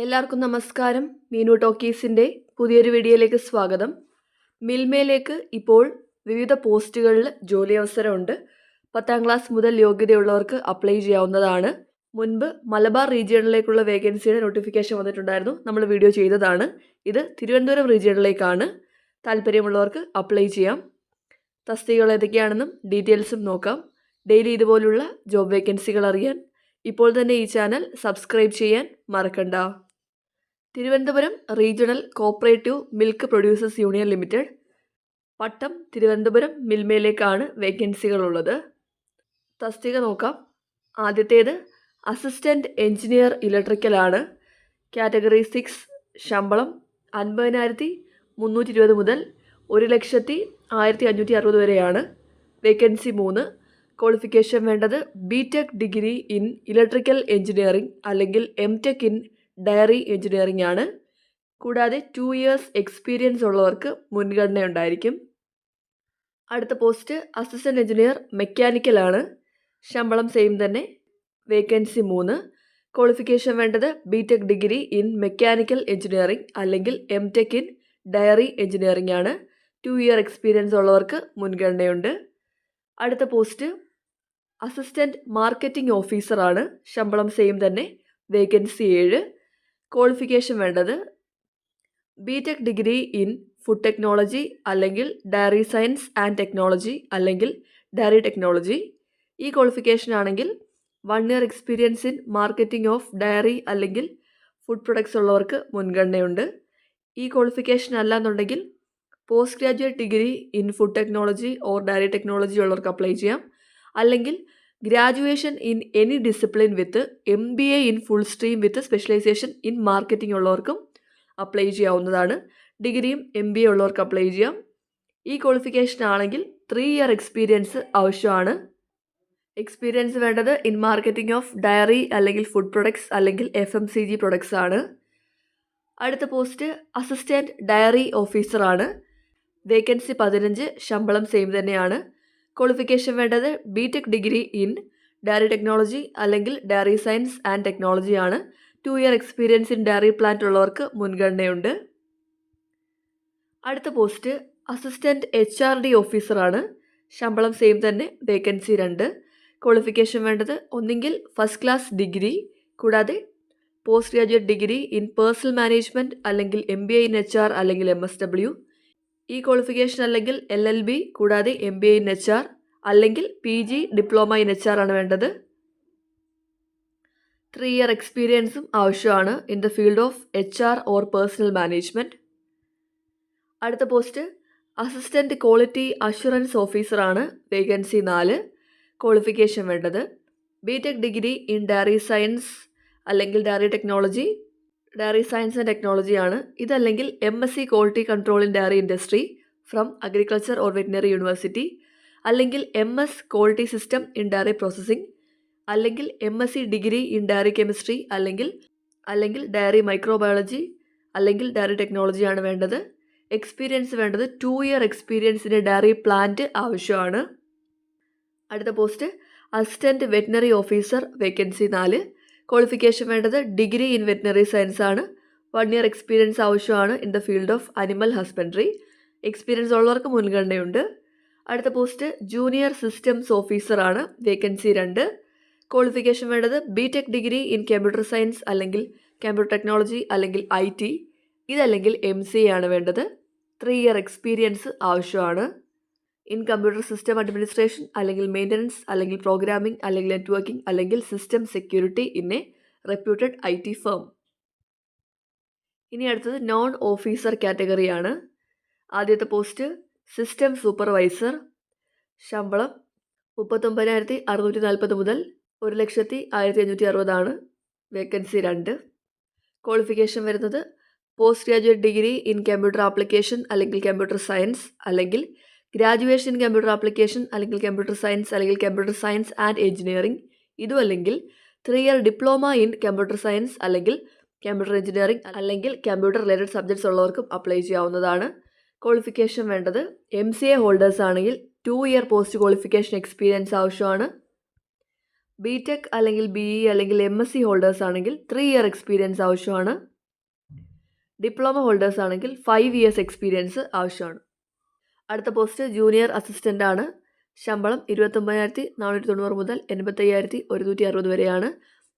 എല്ലാവർക്കും നമസ്കാരം. മീനു ടോക്കീസിന്റെ പുതിയൊരു വീഡിയോയിലേക്ക് സ്വാഗതം. മിൽമയിലേക്ക് ഇപ്പോൾ വിവിധ പോസ്റ്റുകളിൽ ജോലി അവസരമുണ്ട് പത്താം ക്ലാസ് മുതൽ യോഗ്യതയുള്ളവർക്ക് അപ്ലൈ ചെയ്യാവുന്നതാണ്. മുൻപ് മലബാർ റീജിയണിലേക്കുള്ള വേക്കൻസിയുടെ നോട്ടിഫിക്കേഷൻ വന്നിട്ടുണ്ടായിരുന്നു. നമ്മൾ വീഡിയോ ചെയ്തതാണ്. ഇത് തിരുവനന്തപുരം റീജിയണിലേക്കാണ്. താല്പര്യമുള്ളവർക്ക് അപ്ലൈ ചെയ്യാം. തസ്തികകൾ ഏതൊക്കെയാണെന്നും ഡീറ്റെയിൽസും നോക്കാം. ഡെയിലി ഇതുപോലുള്ള ജോബ് വേക്കൻസികൾ അറിയാൻ. ഇപ്പോൾ തന്നെ ഈ ചാനൽ സബ്സ്ക്രൈബ് ചെയ്യാൻ മറക്കണ്ട. Thiruvananthapuram regional cooperative milk producers union limited. Pattom Thiruvananthapuram മിൽമയിലേക്കാണ് വേക്കൻസികളുള്ളത്. തസ്തിക നോക്കാം. ആദ്യത്തേത് അസിസ്റ്റന്റ് എഞ്ചിനീയർ ഇലക്ട്രിക്കലാണ്. കാറ്റഗറി സിക്സ് ശമ്പളം അൻപതിനായിരത്തി മുന്നൂറ്റി ഇരുപത് മുതൽ ഒരു ലക്ഷത്തി ആയിരത്തി അഞ്ഞൂറ്റി അറുപത് വരെയാണ്. വേക്കൻസി മൂന്ന് ക്വാളിഫിക്കേഷൻ വേണ്ടത് B tech degree in electrical engineering അല്ലെങ്കിൽ M tech in dairy engineering ആണ്. കൂടാതെ ടു ഇയേഴ്സ് എക്സ്പീരിയൻസ് ഉള്ളവർക്ക് മുൻഗണന ഉണ്ടായിരിക്കും അടുത്ത പോസ്റ്റ് അസിസ്റ്റന്റ് എഞ്ചിനീയർ മെക്കാനിക്കൽ ആണ്. ശമ്പളം സെയിം തന്നെ. വേക്കൻസി മൂന്ന്. ക്വാളിഫിക്കേഷൻ വേണ്ടത് B tech degree in mechanical engineering അല്ലെങ്കിൽ M tech in dairy engineering ആണ്. ടു ഇയർ എക്സ്പീരിയൻസ് ഉള്ളവർക്ക് മുൻഗണനയുണ്ട്. അടുത്ത പോസ്റ്റ് അസിസ്റ്റന്റ് മാർക്കറ്റിംഗ് ഓഫീസറാണ് ശമ്പളം സെയിം തന്നെ. വേക്കൻസി ഏഴ്. ക്വാളിഫിക്കേഷൻ വേണ്ടത് B tech degree in food technology അല്ലെങ്കിൽ ഡയറി സയൻസ് ആൻഡ് ടെക്നോളജി അല്ലെങ്കിൽ ഡയറി ടെക്നോളജി ഈ ക്വാളിഫിക്കേഷൻ ആണെങ്കിൽ one year experience in marketing of dairy അല്ലെങ്കിൽ ഫുഡ് പ്രൊഡക്ട്സ് ഉള്ളവർക്ക് മുൻഗണനയുണ്ട്. ഈ ക്വാളിഫിക്കേഷൻ അല്ല എന്നുണ്ടെങ്കിൽ post graduate degree in food technology or dairy technology ഉള്ളവർക്ക് അപ്ലൈ ചെയ്യാം. അല്ലെങ്കിൽ graduation in any discipline with M B A in full stream with specialisation in marketing ഉള്ളവർക്കും അപ്ലൈ ചെയ്യാവുന്നതാണ്. ഡിഗ്രിയും എം ബി എ ഉള്ളവർക്ക് അപ്ലൈ ചെയ്യാം. ഈ ക്വാളിഫിക്കേഷൻ ആണെങ്കിൽ ത്രീ ഇയർ എക്സ്പീരിയൻസ് ആവശ്യമാണ്. എക്സ്പീരിയൻസ് വേണ്ടത് ഇൻ മാർക്കറ്റിംഗ് ഓഫ് ഡയറി അല്ലെങ്കിൽ ഫുഡ് പ്രൊഡക്ട്സ് അല്ലെങ്കിൽ F M C G products ആണ്. അടുത്ത പോസ്റ്റ് അസിസ്റ്റന്റ് ഡയറി ഓഫീസറാണ് വേക്കൻസി പതിനഞ്ച് ശമ്പളം സെയിം തന്നെയാണ്. ക്വാളിഫിക്കേഷൻ വേണ്ടത് B tech degree in dairy technology അല്ലെങ്കിൽ ഡയറി സയൻസ് ആൻഡ് ടെക്നോളജി ആണ്. Two year experience in dairy plant ഉള്ളവർക്ക് മുൻഗണനയുണ്ട്. അടുത്ത post assistant H R D ഓഫീസറാണ് ശമ്പളം സെയിം തന്നെ വേക്കൻസി രണ്ട്. ക്വാളിഫിക്കേഷൻ വേണ്ടത് ഒന്നെങ്കിൽ ഫസ്റ്റ് ക്ലാസ് ഡിഗ്രി കൂടാതെ post graduate degree in personnel management അല്ലെങ്കിൽ M B I in H R അല്ലെങ്കിൽ എം എസ് ഡബ്ല്യു ഈ ക്വാളിഫിക്കേഷൻ അല്ലെങ്കിൽ എൽ എൽ ബി കൂടാതെ M B I in H R അല്ലെങ്കിൽ P G diploma in H R ആണ് വേണ്ടത്. Three year എക്സ്പീരിയൻസും ആവശ്യമാണ് in the field of H R or personnel management അടുത്ത പോസ്റ്റ് അസിസ്റ്റന്റ് ക്വാളിറ്റി അഷുറൻസ് ഓഫീസറാണ് vacancy നാല് qualification വേണ്ടത്. B tech degree in dairy science അല്ലെങ്കിൽ dairy technology dairy science and ടെക്നോളജിയാണ് ഇതല്ലെങ്കിൽ M S C quality control in dairy industry from agriculture or veterinary university അല്ലെങ്കിൽ M S quality system in dairy processing അല്ലെങ്കിൽ M S C degree in dairy chemistry അല്ലെങ്കിൽ അല്ലെങ്കിൽ dairy microbiology അല്ലെങ്കിൽ dairy ടെക്നോളജിയാണ് വേണ്ടത്. Experience വേണ്ടത് two year എക്സ്പീരിയൻസിന് dairy plant ആവശ്യമാണ്. അടുത്ത post assistant veterinary officer vacancy നാല്. ക്വാളിഫിക്കേഷൻ വേണ്ടത് ഡിഗ്രി ഇൻ വെറ്റിനറി സയൻസ് ആണ്. വൺ ഇയർ എക്സ്പീരിയൻസ് ആവശ്യമാണ് in the field of animal husbandry experience ഉള്ളവർക്ക് മുൻഗണനയുണ്ട്. അടുത്ത പോസ്റ്റ് ജൂനിയർ സിസ്റ്റംസ് ഓഫീസർ ആണ് വേക്കൻസി രണ്ട്. ക്വാളിഫിക്കേഷൻ വേണ്ടത് B tech degree in computer science അല്ലെങ്കിൽ കമ്പ്യൂട്ടർ ടെക്നോളജി അല്ലെങ്കിൽ ഐ ടി ഇതല്ലെങ്കിൽ എം സി ആണ് വേണ്ടത്. ത്രീ ഇയർ എക്സ്പീരിയൻസ് ആവശ്യമാണ്. ഇൻ കമ്പ്യൂട്ടർ സിസ്റ്റം അഡ്മിനിസ്ട്രേഷൻ അല്ലെങ്കിൽ മെയിന്റനൻസ് അല്ലെങ്കിൽ പ്രോഗ്രാമിംഗ് അല്ലെങ്കിൽ നെറ്റ്വർക്കിംഗ് അല്ലെങ്കിൽ system security in a reputed I T firm. ഇനി അടുത്തത് നോൺ ഓഫീസർ കാറ്റഗറിയാണ്. ആദ്യത്തെ പോസ്റ്റ് സിസ്റ്റം സൂപ്പർവൈസർ. ശമ്പളം മുപ്പത്തൊമ്പതിനായിരത്തി അറുന്നൂറ്റി നാൽപ്പത് മുതൽ ഒരു ലക്ഷത്തി ആയിരത്തി അഞ്ഞൂറ്റി അറുപതാണ് വേക്കൻസി രണ്ട്. ക്വാളിഫിക്കേഷൻ വരുന്നത് post graduate degree in computer application അല്ലെങ്കിൽ കമ്പ്യൂട്ടർ സയൻസ് അല്ലെങ്കിൽ ഗ്രാജുവേഷൻ കമ്പ്യൂട്ടർ ആപ്ലിക്കേഷൻ അല്ലെങ്കിൽ കമ്പ്യൂട്ടർ സയൻസ് അല്ലെങ്കിൽ കമ്പ്യൂട്ടർ സയൻസ് ആൻഡ് എഞ്ചിനീയറിംഗ് ഇതും അല്ലെങ്കിൽ three year diploma in computer science അല്ലെങ്കിൽ കമ്പ്യൂട്ടർ എഞ്ചിനീയറിംഗ് അല്ലെങ്കിൽ കമ്പ്യൂട്ടർ റിലേറ്റഡ് സബ്ജക്ട്സ് ഉള്ളവർക്കും അപ്ലൈ ചെയ്യാവുന്നതാണ്. ക്വാളിഫിക്കേഷൻ വേണ്ടത് എം സി എ ഹോൾഡേഴ്സ് ആണെങ്കിൽ two year post qualification experience ആവശ്യമാണ്. ബി ടെക് അല്ലെങ്കിൽ ബി ഇ അല്ലെങ്കിൽ എം എസ് സി ഹോൾഡേഴ്സ് ആണെങ്കിൽ ത്രീ ഇയർ എക്സ്പീരിയൻസ് ആവശ്യമാണ്. ഡിപ്ലോമ ഹോൾഡേഴ്സ് ആണെങ്കിൽ ഫൈവ് ഇയേഴ്സ് എക്സ്പീരിയൻസ് ആവശ്യമാണ്. അടുത്ത പോസ്റ്റ് ജൂനിയർ അസിസ്റ്റന്റ് ആണ്. ശമ്പളം ഇരുപത്തൊമ്പതിനായിരത്തി നാനൂറ്റി തൊണ്ണൂറ് മുതൽ എൺപത്തയ്യായിരത്തി ഒരുന്നൂറ്റി അറുപത് വരെയാണ്.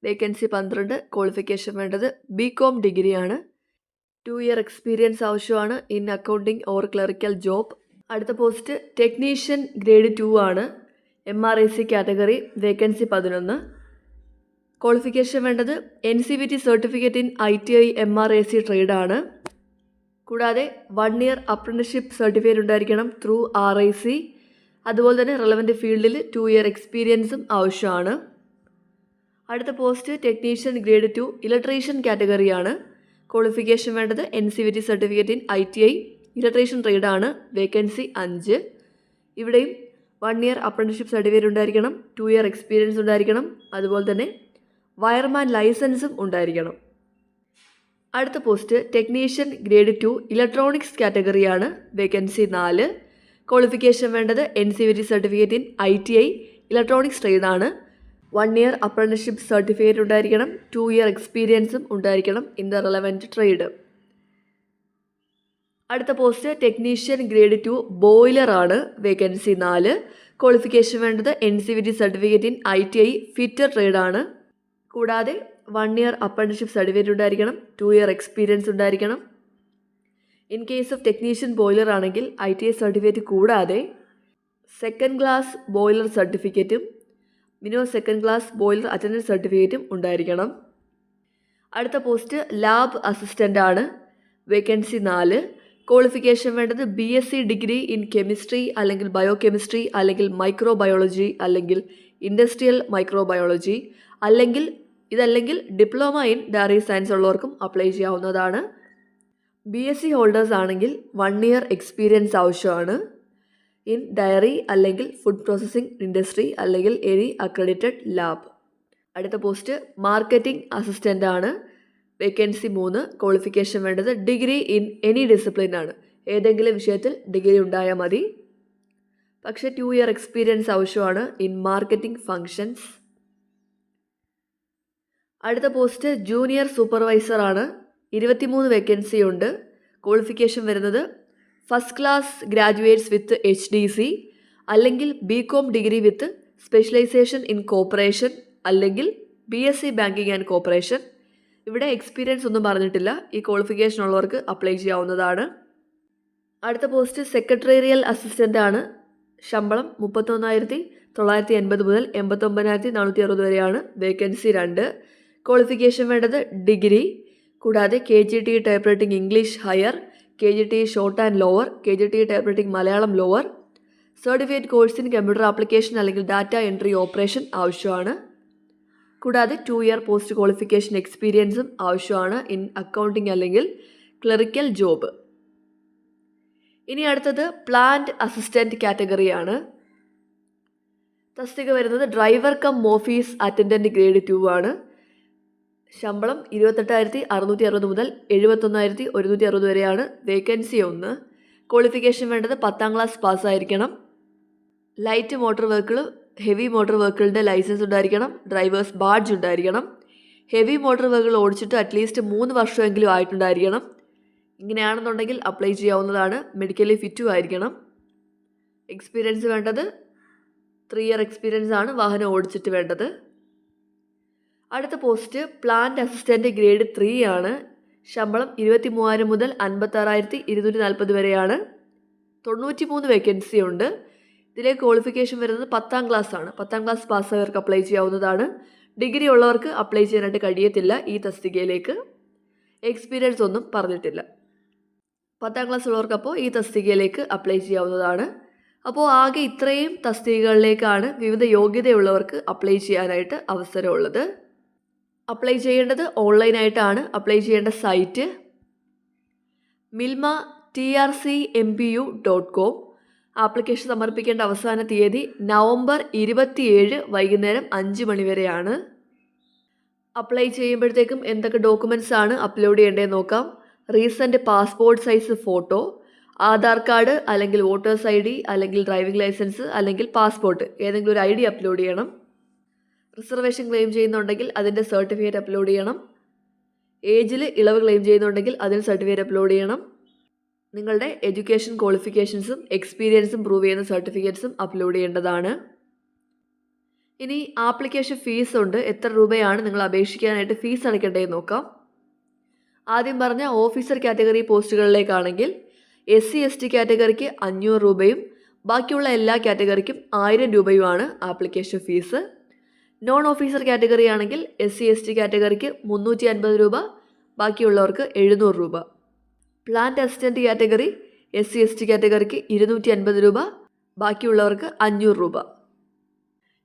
വേക്കൻസി പന്ത്രണ്ട് ക്വാളിഫിക്കേഷൻ വേണ്ടത് ബി കോം ഡിഗ്രിയാണ് ടു ഇയർ എക്സ്പീരിയൻസ് ആവശ്യമാണ്. In accounting or clerical job അടുത്ത പോസ്റ്റ് ടെക്നീഷ്യൻ ഗ്രേഡ് ടു ആണ്. M R I C category vacancy പതിനൊന്ന്. ക്വാളിഫിക്കേഷൻ വേണ്ടത് N C V T certificate in I T I M R I C ട്രേഡാണ് കൂടാതെ one year apprenticeship certificate ഉണ്ടായിരിക്കണം through R I C അതുപോലെ തന്നെ relevant ഫീൽഡിൽ two year എക്സ്പീരിയൻസും ആവശ്യമാണ്. അടുത്ത post technician grade two electrician കാറ്റഗറിയാണ് qualification വേണ്ടത് N C V T certificate in I T I electrician ട്രേഡാണ് vacancy അഞ്ച്. ഇവിടെയും വൺ ഇയർ അപ്രന്റിഷിപ്പ് സർട്ടിഫിക്കറ്റ് ഉണ്ടായിരിക്കണം. ടു ഇയർ എക്സ്പീരിയൻസ് ഉണ്ടായിരിക്കണം. അതുപോലെ തന്നെ വയർമാൻ ലൈസൻസും ഉണ്ടായിരിക്കണം. അടുത്ത post technician grade two electronics കാറ്റഗറിയാണ് vacancy നാല്. ക്വാളിഫിക്കേഷൻ വേണ്ടത് N C V T certificate in I T I electronics ട്രെയിനാണ് വൺ ഇയർ അപ്രന്റിഷിപ്പ് സർട്ടിഫിക്കറ്റ് ഉണ്ടായിരിക്കണം ടു ഇയർ എക്സ്പീരിയൻസും ഉണ്ടായിരിക്കണം ഇൻ ദ റെലവന്റ് ട്രേഡ് അടുത്ത പോസ്റ്റ് ടെക്നീഷ്യൻ ഗ്രേഡ് ടു ആണ് vacancy നാല്. Qualification വേണ്ടത് N C V T certificate in I T I fitter ട്രേഡാണ് കൂടാതെ one year apprenticeship certificate ഉണ്ടായിരിക്കണം ടു ഇയർ എക്സ്പീരിയൻസ് ഉണ്ടായിരിക്കണം. In case of technician boiler ആണെങ്കിൽ I T I certificate കൂടാതെ second class boiler സർട്ടിഫിക്കറ്റും minimum second class boiler attendance സർട്ടിഫിക്കറ്റും ഉണ്ടായിരിക്കണം. അടുത്ത post lab assistant ആണ് വേക്കൻസി നാല്. ക്വാളിഫിക്കേഷൻ വേണ്ടത് B S C degree in chemistry അല്ലെങ്കിൽ ബയോ കെമിസ്ട്രി അല്ലെങ്കിൽ മൈക്രോ ബയോളജി അല്ലെങ്കിൽ ഇൻഡസ്ട്രിയൽ മൈക്രോ ബയോളജി അല്ലെങ്കിൽ ഇതല്ലെങ്കിൽ ഡിപ്ലോമ ഇൻ ഡയറി സയൻസ് ഉള്ളവർക്കും അപ്ലൈ ചെയ്യാവുന്നതാണ്. ബി എസ് സി ഹോൾഡേഴ്സ് ആണെങ്കിൽ വൺ ഇയർ എക്സ്പീരിയൻസ് ആവശ്യമാണ്. ഇൻ ഡയറി അല്ലെങ്കിൽ ഫുഡ് പ്രോസസ്സിംഗ് ഇൻഡസ്ട്രി അല്ലെങ്കിൽ എനി അക്രഡിറ്റഡ് ലാബ്. അടുത്ത പോസ്റ്റ് മാർക്കറ്റിംഗ് അസിസ്റ്റന്റ് ആണ്. വേക്കൻസി മൂന്ന് ക്വാളിഫിക്കേഷൻ വേണ്ടത് ഡിഗ്രി ഇൻ എനി ഡിസിപ്ലിൻ ആണ്. ഏതെങ്കിലും വിഷയത്തിൽ ഡിഗ്രി ഉണ്ടായാൽ മതി. പക്ഷേ ടു ഇയർ എക്സ്പീരിയൻസ് ആവശ്യമാണ്. ഇൻ മാർക്കറ്റിംഗ് ഫങ്ഷൻസ് അടുത്ത പോസ്റ്റ് ജൂനിയർ സൂപ്പർവൈസർ ആണ് ഇരുപത്തിമൂന്ന് വേക്കൻസി ഉണ്ട്. ക്വാളിഫിക്കേഷൻ വരുന്നത് first class graduates with H D C അല്ലെങ്കിൽ B com degree with specialisation in cooperation അല്ലെങ്കിൽ B S C banking and cooperation ഇവിടെ experience ഒന്നും പറഞ്ഞിട്ടില്ല. ഈ ക്വാളിഫിക്കേഷൻ ഉള്ളവർക്ക് അപ്ലൈ ചെയ്യാവുന്നതാണ്. അടുത്ത പോസ്റ്റ് സെക്രട്ടേറിയൽ അസിസ്റ്റന്റ് ആണ്. ശമ്പളം മുപ്പത്തൊന്നായിരത്തി തൊള്ളായിരത്തി എൺപത് മുതൽ എൺപത്തൊമ്പതിനായിരത്തി നാനൂറ്റി അറുപത് വരെയാണ്. വേക്കൻസി രണ്ട്. ക്വാളിഫിക്കേഷൻ വേണ്ടത് ഡിഗ്രി കൂടാതെ K G T type writing English higher K G T short and lower K G T type writing Malayalam lower certificate കോഴ്സിന് കമ്പ്യൂട്ടർ ആപ്ലിക്കേഷൻ അല്ലെങ്കിൽ ഡാറ്റ എൻട്രി ഓപ്പറേഷൻ ആവശ്യമാണ്. കൂടാതെ ടു ഇയർ പോസ്റ്റ് ക്വാളിഫിക്കേഷൻ എക്സ്പീരിയൻസും ആവശ്യമാണ് in accounting അല്ലെങ്കിൽ clerical job ഇനി അടുത്തത് plant assistant കാറ്റഗറിയാണ് തസ്തിക വരുന്നത് driver cum office attendant grade two ആണ്. ശമ്പളം ഇരുപത്തെട്ടായിരത്തി അറുന്നൂറ്റി അറുപത് മുതൽ എഴുപത്തൊന്നായിരത്തി ഒരുന്നൂറ്റി അറുപത് വരെയാണ് വേക്കൻസി ഒന്ന്. ക്വാളിഫിക്കേഷൻ വേണ്ടത് പത്താം class പാസ്സായിരിക്കണം light motor vehicle heavy motor വെഹിക്കിളിന്റെ licence ഉണ്ടായിരിക്കണം. ഡ്രൈവേഴ്സ് ബാഡ്ജ് ഉണ്ടായിരിക്കണം. ഹെവി മോട്ടോർ വർക്കുകൾ ഓടിച്ചിട്ട് അറ്റ്ലീസ്റ്റ് മൂന്ന് വർഷമെങ്കിലും ആയിട്ടുണ്ടായിരിക്കണം. ഇങ്ങനെയാണെന്നുണ്ടെങ്കിൽ അപ്ലൈ ചെയ്യാവുന്നതാണ്. മെഡിക്കലി ഫിറ്റും ആയിരിക്കണം. എക്സ്പീരിയൻസ് വേണ്ടത് ത്രീ ഇയർ എക്സ്പീരിയൻസ് ആണ് വാഹനം ഓടിച്ചിട്ട് വേണ്ടത്. അടുത്ത post plant assistant grade three ആണ്. ശമ്പളം ഇരുപത്തി മൂവായിരം മുതൽ അൻപത്താറായിരത്തി ഇരുന്നൂറ്റി നാൽപ്പത് വരെയാണ്. തൊണ്ണൂറ്റി മൂന്ന് വേക്കൻസി ഉണ്ട്. ഇതിലെ ക്വാളിഫിക്കേഷൻ വരുന്നത് പത്താം ക്ലാസ് ആണ്. പത്താം ക്ലാസ് പാസ്സായവർക്ക് അപ്ലൈ ചെയ്യാവുന്നതാണ്. ഡിഗ്രി ഉള്ളവർക്ക് അപ്ലൈ ചെയ്യാനായിട്ട് കഴിയത്തില്ല ഈ തസ്തികയിലേക്ക്. എക്സ്പീരിയൻസ് ഒന്നും പറഞ്ഞിട്ടില്ല. പത്താം ക്ലാസ് ഉള്ളവർക്ക് അപ്പോൾ ഈ തസ്തികയിലേക്ക് അപ്ലൈ ചെയ്യാവുന്നതാണ്. അപ്പോൾ ആകെ ഇത്രയും തസ്തികകളിലേക്കാണ് വിവിധ യോഗ്യതയുള്ളവർക്ക് അപ്ലൈ ചെയ്യാനായിട്ട് അവസരമുള്ളത്. അപ്ലൈ ചെയ്യേണ്ടത് ഓൺലൈനായിട്ടാണ്. അപ്ലൈ ചെയ്യേണ്ട site Milma T R C M P U dot com. Application സമർപ്പിക്കേണ്ട അവസാന തീയതി നവംബർ ഇരുപത്തിയേഴ് വൈകുന്നേരം അഞ്ച് മണിവരെയാണ് അപ്ലൈ ചെയ്യുമ്പോഴത്തേക്കും എന്തൊക്കെ ഡോക്യുമെന്റ്സ് ആണ് അപ്ലോഡ് ചെയ്യേണ്ടതെന്ന് നോക്കാം. Recent passport size photo Aadhaar card അല്ലെങ്കിൽ വോട്ടേഴ്സ് ഐ ഡി അല്ലെങ്കിൽ ഡ്രൈവിംഗ് ലൈസൻസ് അല്ലെങ്കിൽ പാസ്പോർട്ട് ഏതെങ്കിലും ഒരു ഐ ഡി അപ്ലോഡ് ചെയ്യണം. റിസർവേഷൻ ക്ലെയിം ചെയ്യുന്നുണ്ടെങ്കിൽ അതിന്റെ സർട്ടിഫിക്കറ്റ് അപ്ലോഡ് ചെയ്യണം. ഏജിൽ ഇളവ് ക്ലെയിം ചെയ്യുന്നുണ്ടെങ്കിൽ അതിന് സർട്ടിഫിക്കറ്റ് അപ്ലോഡ് ചെയ്യണം. നിങ്ങളുടെ എഡ്യൂക്കേഷൻ ക്വാളിഫിക്കേഷൻസും എക്സ്പീരിയൻസും പ്രൂവ് ചെയ്യുന്ന സർട്ടിഫിക്കറ്റ്സും അപ്ലോഡ് ചെയ്യേണ്ടതാണ്. ഇനി ആപ്ലിക്കേഷൻ ഫീസ് ഉണ്ട്. എത്ര രൂപയാണ് നിങ്ങൾ അപേക്ഷിക്കാനായിട്ട് ഫീസ് അടയ്ക്കേണ്ടതെന്ന് നോക്കാം. ആദ്യം പറഞ്ഞ ഓഫീസർ കാറ്റഗറി പോസ്റ്റുകളിലേക്കാണെങ്കിൽ എസ് സി എസ് ടി കാറ്റഗറിക്ക് അഞ്ഞൂറ് രൂപയും ബാക്കിയുള്ള എല്ലാ കാറ്റഗറിക്കും ആയിരം രൂപയുമാണ് application fees. Non officer category ആണെങ്കിൽ എസ് സി എസ് ടി കാറ്റഗറിക്ക് മുന്നൂറ്റി അൻപത് രൂപ ബാക്കിയുള്ളവർക്ക് എഴുന്നൂറ് രൂപ. Plant assistant category S C S T കാറ്റഗറിക്ക് ഇരുന്നൂറ്റി അൻപത് രൂപ ബാക്കിയുള്ളവർക്ക് അഞ്ഞൂറ് രൂപ.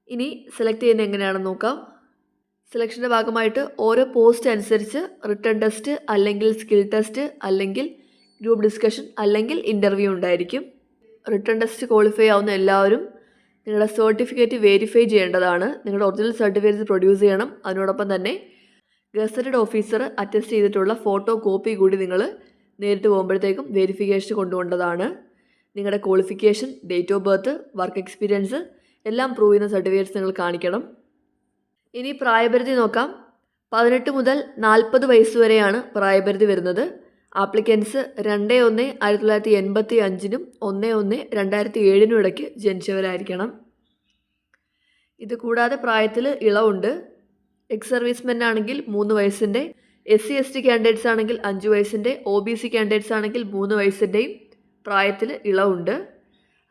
ഇനി സെലക്ട് ചെയ്യുന്ന എങ്ങനെയാണെന്ന് നോക്കാം. സെലക്ഷന്റെ ഭാഗമായിട്ട് ഓരോ പോസ്റ്റ് അനുസരിച്ച് റിട്ടേൺ ടെസ്റ്റ് അല്ലെങ്കിൽ സ്കിൽ ടെസ്റ്റ് അല്ലെങ്കിൽ ഗ്രൂപ്പ് ഡിസ്കഷൻ അല്ലെങ്കിൽ ഇന്റർവ്യൂ ഉണ്ടായിരിക്കും. റിട്ടേൺ ടെസ്റ്റ് ക്വാളിഫൈ ആവുന്ന എല്ലാവരും നിങ്ങളുടെ സർട്ടിഫിക്കറ്റ് വെരിഫൈ ചെയ്യേണ്ടതാണ്. നിങ്ങളുടെ ഒറിജിനൽ സർട്ടിഫിക്കറ്റ് പ്രൊഡ്യൂസ് ചെയ്യണം. അതിനോടൊപ്പം തന്നെ ഗസറ്റഡ് ഓഫീസർ അറ്റസ്റ്റ് ചെയ്തിട്ടുള്ള ഫോട്ടോ കോപ്പി കൂടി നിങ്ങൾ നേരിട്ട് പോകുമ്പോഴത്തേക്കും വെരിഫിക്കേഷൻ കൊണ്ടുപോകേണ്ടതാണ്. നിങ്ങളുടെ qualification date of birth work experience എല്ലാം പ്രൂവ് ചെയ്യുന്ന സർട്ടിഫിക്കറ്റ്സ് നിങ്ങൾ കാണിക്കണം. ഇനി പ്രായപരിധി നോക്കാം. പതിനെട്ട് മുതൽ നാൽപ്പത് വയസ്സ് വരെയാണ് പ്രായപരിധി വരുന്നത്. ആപ്ലിക്കൻസ് രണ്ട് ഒന്ന് ആയിരത്തി തൊള്ളായിരത്തി എൺപത്തി അഞ്ചിനും ഒന്ന് ഒന്ന് രണ്ടായിരത്തി ഏഴിനും ഇടയ്ക്ക് ജനിച്ചവരായിരിക്കണം. ഇത് കൂടാതെ പ്രായത്തിൽ ഇളവുണ്ട്. എക്സ് സർവീസ്മെൻ ആണെങ്കിൽ മൂന്ന് വയസ്സിന്റെ S C S T candidates ആണെങ്കിൽ അഞ്ച് വയസ്സിന്റെ ഒ ബി സി കാൻഡിഡേറ്റ്സ് ആണെങ്കിൽ മൂന്ന് വയസ്സിന്റെയും പ്രായത്തിൽ ഇളവുണ്ട്.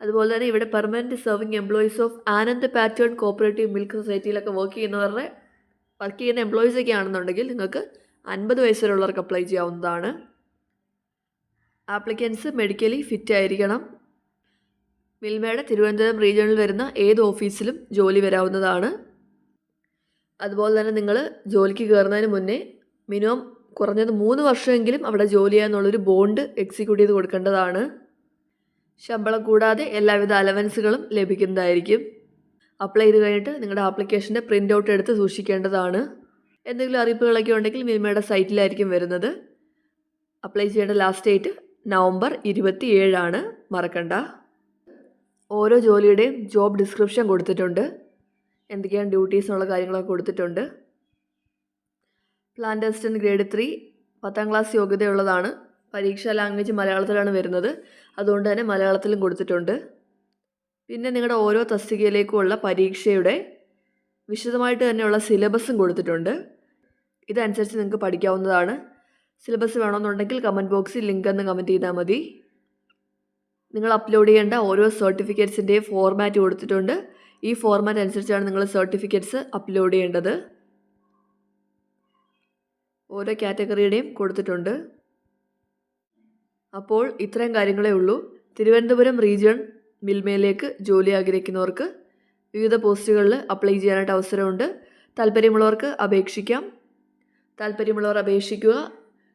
അതുപോലെ തന്നെ ഇവിടെ permanent serving employees of Anand pattern cooperative milk സൊസൈറ്റിയിലൊക്കെ work ചെയ്യുന്നവരുടെ വർക്ക് ചെയ്യുന്ന എംപ്ലോയീസൊക്കെ ആണെന്നുണ്ടെങ്കിൽ നിങ്ങൾക്ക് അൻപത് വയസ്സ് വരെയുള്ളവർക്ക് അപ്ലൈ ചെയ്യാവുന്നതാണ്. ആപ്ലിക്കൻസ് മെഡിക്കലി ഫിറ്റ് ആയിരിക്കണം. മിൽമയുടെ തിരുവനന്തപുരം റീജിയണിൽ വരുന്ന ഏത് ഓഫീസിലും ജോലി വരാവുന്നതാണ്. അതുപോലെ തന്നെ നിങ്ങൾ ജോലിക്ക് കയറുന്നതിന് മുന്നേ മിനിമം കുറഞ്ഞത് മൂന്ന് വർഷമെങ്കിലും അവിടെ ജോലി ചെയ്യാന്നുള്ളൊരു ബോണ്ട് എക്സിക്യൂട്ട് ചെയ്ത് കൊടുക്കേണ്ടതാണ്. ശമ്പളം കൂടാതെ എല്ലാവിധ അലവൻസുകളും ലഭിക്കുന്നതായിരിക്കും. അപ്ലൈ ചെയ്ത് കഴിഞ്ഞിട്ട് നിങ്ങളുടെ ആപ്ലിക്കേഷന്റെ പ്രിന്റ് ഔട്ട് എടുത്ത് സൂക്ഷിക്കേണ്ടതാണ്. എന്തെങ്കിലും അറിയിപ്പുകളൊക്കെ ഉണ്ടെങ്കിൽ മിൽമയുടെ സൈറ്റിലായിരിക്കും വരുന്നത്. അപ്ലൈ ചെയ്യേണ്ട ലാസ്റ്റ് ഡേറ്റ് നവംബർ ഇരുപത്തി ഏഴാണ് മറക്കണ്ട. ഓരോ ജോലിയുടെയും ജോബ് ഡിസ്ക്രിപ്ഷൻ കൊടുത്തിട്ടുണ്ട്. എന്തൊക്കെയാണ് ഡ്യൂട്ടീസ് എന്നുള്ള കാര്യങ്ങളൊക്കെ കൊടുത്തിട്ടുണ്ട്. പ്ലാന്റ് അസിസ്റ്റന്റ് ഗ്രേഡ് ത്രീ പത്താം ക്ലാസ് യോഗ്യതയുള്ളതാണ്. പരീക്ഷ ലാംഗ്വേജ് മലയാളത്തിലാണ് വരുന്നത്. അതുകൊണ്ട് തന്നെ മലയാളത്തിലും കൊടുത്തിട്ടുണ്ട്. പിന്നെ നിങ്ങളുടെ ഓരോ തസ്തികയിലേക്കുമുള്ള പരീക്ഷയുടെ വിശദമായിട്ട് തന്നെയുള്ള സിലബസും കൊടുത്തിട്ടുണ്ട്. ഇതനുസരിച്ച് നിങ്ങൾക്ക് പഠിക്കാവുന്നതാണ്. സിലബസ് വേണമെന്നുണ്ടെങ്കിൽ കമന്റ് ബോക്സിൽ ലിങ്ക് എന്ന് കമന്റ് ചെയ്താൽ മതി. നിങ്ങൾ അപ്ലോഡ് ചെയ്യേണ്ട ഓരോ സർട്ടിഫിക്കറ്റ്സിന്റെയും ഫോർമാറ്റ് കൊടുത്തിട്ടുണ്ട്. ഈ ഫോർമാറ്റ് അനുസരിച്ചാണ് നിങ്ങൾ സർട്ടിഫിക്കറ്റ്സ് അപ്ലോഡ് ചെയ്യേണ്ടത്. ഓരോ കാറ്റഗറിയുടെയും കൊടുത്തിട്ടുണ്ട്. അപ്പോൾ ഇത്രയും കാര്യങ്ങളേ ഉള്ളൂ. തിരുവനന്തപുരം റീജിയൺ മിൽമയിലേക്ക് ജോലി ആഗ്രഹിക്കുന്നവർക്ക് വിവിധ പോസ്റ്റുകളിൽ അപ്ലൈ ചെയ്യാനായിട്ട് അവസരമുണ്ട്. താല്പര്യമുള്ളവർക്ക് അപേക്ഷിക്കാം. താല്പര്യമുള്ളവർ അപേക്ഷിക്കുക.